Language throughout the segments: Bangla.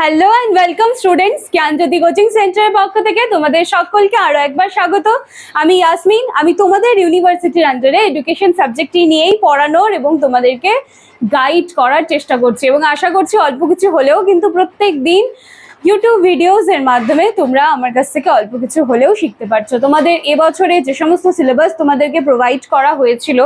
Hello and welcome students Gyanjyoti coaching সেন্টারের পক্ষ থেকে তোমাদের সকলকে আরও একবার স্বাগত। আমি ইয়াসমিন আমি তোমাদের ইউনিভার্সিটির আন্ডারে এডুকেশন সাবজেক্টটি নিয়েই পড়ানোর এবং তোমাদেরকে গাইড করার চেষ্টা করছি এবং আশা করছি অল্প কিছু হলেও কিন্তু প্রত্যেক দিন ইউটিউব ভিডিওস এর মাধ্যমে তোমরা আমার কাছ থেকে অল্প কিছু হলেও শিখতে পারছ। তোমাদের এবছরে যে সমস্ত সিলেবাস তোমাদেরকে প্রোভাইড করা হয়েছিল,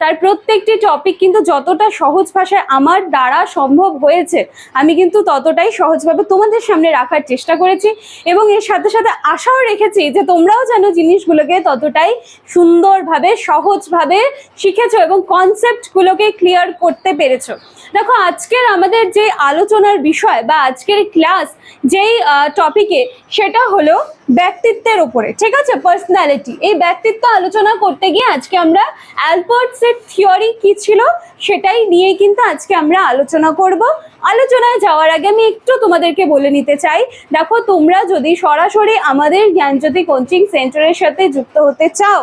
তার প্রত্যেকটি টপিক কিন্তু যতটা সহজ ভাষায় আমার দ্বারা সম্ভব হয়েছে, আমি কিন্তু ততটাই সহজভাবে তোমাদের সামনে রাখার চেষ্টা করেছি এবং এর সাথে সাথে আশাও রেখেছি যে তোমরাও যেন জিনিসগুলোকে ততটাই সুন্দরভাবে, সহজভাবে শিখেছো এবং কনসেপ্টগুলোকে ক্লিয়ার করতে পেরেছ। দেখো, আজকের আমাদের যে আলোচনার বিষয় বা আজকের ক্লাস যেই টপিকে সেটা হলো ব্যক্তিত্বের উপরে, ঠিক আছে? পার্সোনালিটি এই ব্যক্তিত্ব আলোচনা করতে গিয়ে আজকে আমরা অ্যালবার্টসের থিওরি কি ছিল সেটাই নিয়ে কিন্তু আজকে আমরা আলোচনা করব। আলোচনায় যাওয়ার আগে আমি একটু তোমাদেরকে বলে নিতে চাই। দেখো, তোমরা যদি সরাসরি আমাদের জ্ঞানজ্যোতি কোচিং সেন্টারের সাথে যুক্ত হতে চাও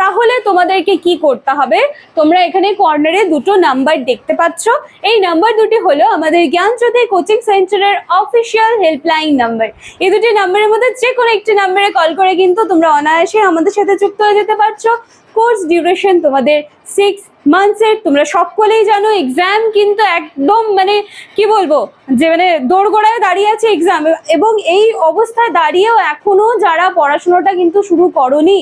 তাহলে তোমাদেরকে কি করতে হবে? তোমরা এখানে কর্নারে দুটো নাম্বার দেখতে পাচ্ছ। এই নাম্বার দুটি হলো আমাদের জ্ঞানজ্যোতি কোচিং সেন্টারের অফিসিয়াল হেল্পলাইন নাম্বার এই দুটি নাম্বারের মধ্যে যে কোনো একটি নাম্বারে কল করে কিন্তু তোমরা অনায়াসে আমাদের সাথে যুক্ত হয়ে যেতে পারছ। কোর্স ডিউরেশন তোমাদের সিক্স মান্থসের তোমরা সকলেই জানো এক্সাম কিন্তু একদম মানে কি বলব, যে মানে দোরগোড়ায় দাঁড়িয়ে আছে এক্সাম এবং এই অবস্থায় দাঁড়িয়েও এখনও যারা পড়াশোনাটা কিন্তু শুরু করনি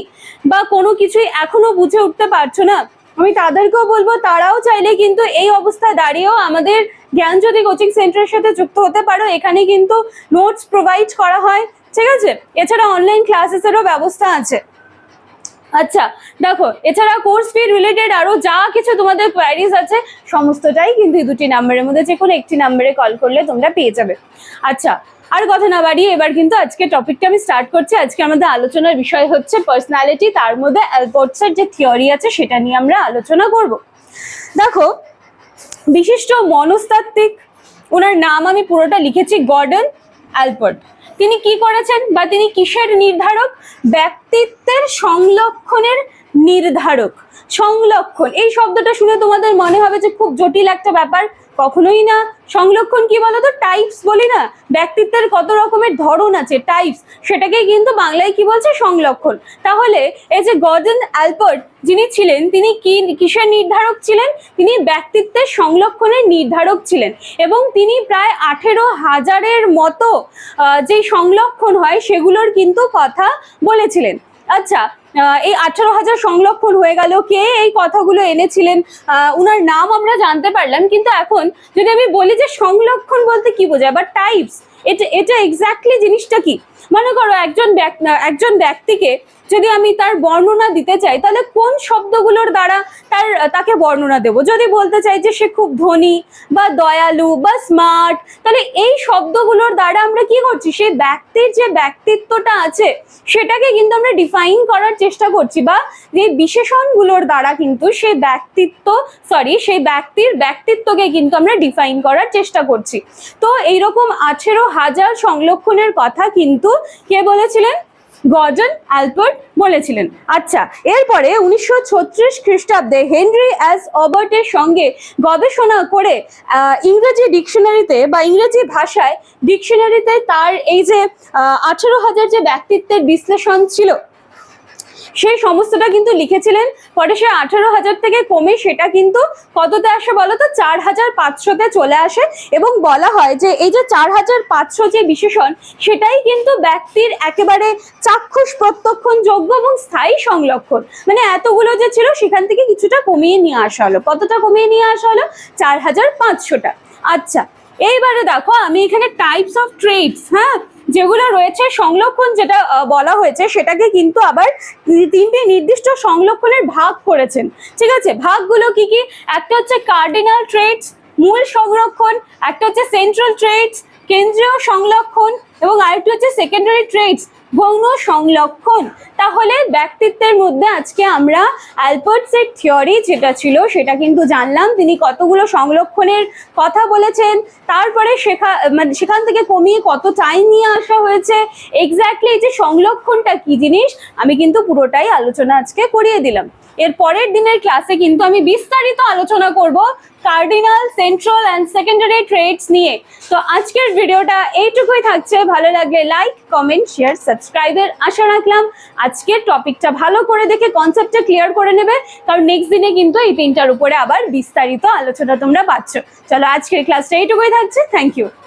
বা কোনো কিছুই এখনও বুঝে উঠতে পারছ না, আমি তাদেরকেও বলব তারাও চাইলে কিন্তু এই অবস্থায় দাঁড়িয়েও আমাদের জ্ঞান জ্ঞানজ্যোতি কোচিং সেন্টারের সাথে যুক্ত হতে পারো। এখানে কিন্তু নোটস প্রোভাইড করা হয়, ঠিক আছে? এছাড়া অনলাইন ক্লাসেসেরও ব্যবস্থা আছে। আচ্ছা দেখো এছাড়া কোর্স ফি রিলেটেড আরও যা কিছু তোমাদের কোয়ারিজ আছে, সমস্তটাই কিন্তু এই দুটি নাম্বারের মধ্যে যে কোনো একটি নাম্বারে কল করলে তোমরা পেয়ে যাবে। আচ্ছা আর কথা না বাড়িয়ে এবার কিন্তু আজকে টপিকটা আমি স্টার্ট করছি। আজকে আমাদের আলোচনার বিষয় হচ্ছে পার্সোনালিটি তার মধ্যে অ্যালপোর্টসের যে থিওরি আছে, সেটা নিয়ে আমরা আলোচনা করব। দেখো, বিশিষ্ট মনস্তাত্ত্বিক, ওনার নাম আমি পুরোটা লিখেছি গর্ডন অ্যালপোর্ট তিনি কি করেছেন বা তিনি কিসের নির্ধারক? ব্যক্তিত্বের সংলক্ষণের নির্ধারক। সংলক্ষণ। এই শব্দটা শুনে তোমাদের মনে হবে যে খুব জটিল একটা ব্যাপার। কখনোই না। সংলক্ষণ কি বলতো? টাইপস বলি না। ব্যক্তিত্বের কত রকমের ধরন আছে টাইপস সেটাকে কিন্তু বাংলায় কি বলছে? সংলক্ষণ। তাহলে এই যে গর্ডন অ্যালবার্ট যিনি ছিলেন, তিনি কি, কিসের নির্ধারক ছিলেন? তিনি ব্যক্তিত্বের সংলক্ষণের নির্ধারক ছিলেন। এবং তিনি প্রায় আঠেরো হাজারের মতো যে সংলক্ষণ হয়, সেগুলোর কিন্তু কথা বলেছিলেন। আচ্ছা এই আঠারো হাজার সংলক্ষণ হয়ে গেল কে এই কথাগুলো এনেছিলেন। উনার নাম আমরা জানতে পারলাম, কিন্তু এখন যদি আমি বলি যে সংলক্ষণ বলতে কি বোঝায় বা টাইপস এটা এটা এক্স্যাক্টলি জিনিসটা কি? মনে করো একজন একজন ব্যক্তিকে যদি আমি তার বর্ণনা দিতে চাই, তাহলে কোন শব্দগুলোর দ্বারা তার, তাকে বর্ণনা দেব? যদি বলতে চাই যে সে খুব ধনী বা দয়ালু বা স্মার্ট তাহলে এই শব্দগুলোর দ্বারা আমরা কি করছি? সেই ব্যক্তির যে ব্যক্তিত্বটা আছে, সেটাকে কিন্তু আমরা ডিফাইন করার চেষ্টা করছি বা যে বিশেষণগুলোর দ্বারা কিন্তু সেই ব্যক্তিত্ব সরি সেই ব্যক্তির ব্যক্তিত্বকে কিন্তু আমরা ডিফাইন করার চেষ্টা করছি। তো এইরকম আঠেরো হাজার সংলক্ষণের কথা কিন্তু কে বলেছিলেন? গর্ডন অ্যালপার্ট বলেছিলেন। আচ্ছা এরপরে উনিশশো ছত্রিশ খ্রিস্টাব্দে হেনরি অ্যাস অবার্টের সঙ্গে গবেষণা করে ইংরেজি ডিকশনারিতে বা ইংরেজি ভাষায় ডিকশনারিতে তার এই যে আঠেরো হাজার যে ব্যক্তিত্বের বিশ্লেষণ ছিল সেই সমস্তটা কিন্তু লিখেছিলেন পরে সে আঠারো হাজার থেকে কমে সেটা কিন্তু কততে আসে বলতো? চার হাজার পাঁচশোতে চলে আসে। এবং বলা হয় যে এই যে চার হাজার পাঁচশো যে বিশেষণ, সেটাই কিন্তু ব্যক্তির একেবারে চাক্ষুষ প্রত্যক্ষণ যোগ্য এবং স্থায়ী সংলক্ষণ। মানে এতগুলো যে ছিল, সেখান থেকে কিছুটা কমিয়ে নিয়ে আসা হলো। কতটা কমিয়ে নিয়ে আসা হলো? চার হাজার পাঁচশোটা। আচ্ছা এইবারে দেখো, আমি এখানে টাইপস অফ ট্রেডস হ্যাঁ? যেগুলো রয়েছে সংরক্ষণ যেটা বলা হয়েছে, সেটাকে কিন্তু আবার তিনটি নির্দিষ্ট সংরক্ষণের ভাগ করেছেন। ঠিক আছে? ভাগগুলো কি কি? একটা হচ্ছে কার্ডিনাল ট্রেডস মূল সংরক্ষণ, একটা হচ্ছে সেন্ট্রাল ট্রেডস কেন্দ্রীয় সংলক্ষণ এবং আরেকটি হচ্ছে সেকেন্ডারি ট্রেডস গৌণ সংলক্ষণ। তাহলে ব্যক্তিত্বের মধ্যে আজকে আমরা অ্যালবার্টসের থিওরি যেটা ছিল সেটা কিন্তু জানলাম। তিনি কতগুলো সংলক্ষণের কথা বলেছেন। তারপরে শেখা মানে সেখান থেকে কমিয়ে কত টাইম নিয়ে আসা হয়েছে। এক্স্যাক্টলি এই যে সংলক্ষণটা কি জিনিস, আমি কিন্তু পুরোটাই আলোচনা আজকে করিয়ে দিলাম। এর পরের দিনের ক্লাসে কিন্তু আমি বিস্তারিত আলোচনা করব cardinal central and secondary traits নিয়ে। তো আজকের ভিডিওটা এইটুকুই থাকছে। ভালো লাগলে লাইক কমেন্ট শেয়ার সাবস্ক্রাইবের আশা রাখলাম। আজকের টপিকটা ভালো করে দেখে কনসেপ্টটা ক্লিয়ার করে নেবে। কারণ নেক্সট দিনে কিন্তু এই তিনটার উপরে আবার বিস্তারিত আলোচনা তোমরা পাচ্ছ। চলো আজকের ক্লাসটা এইটুকুই থাকছে। Thank you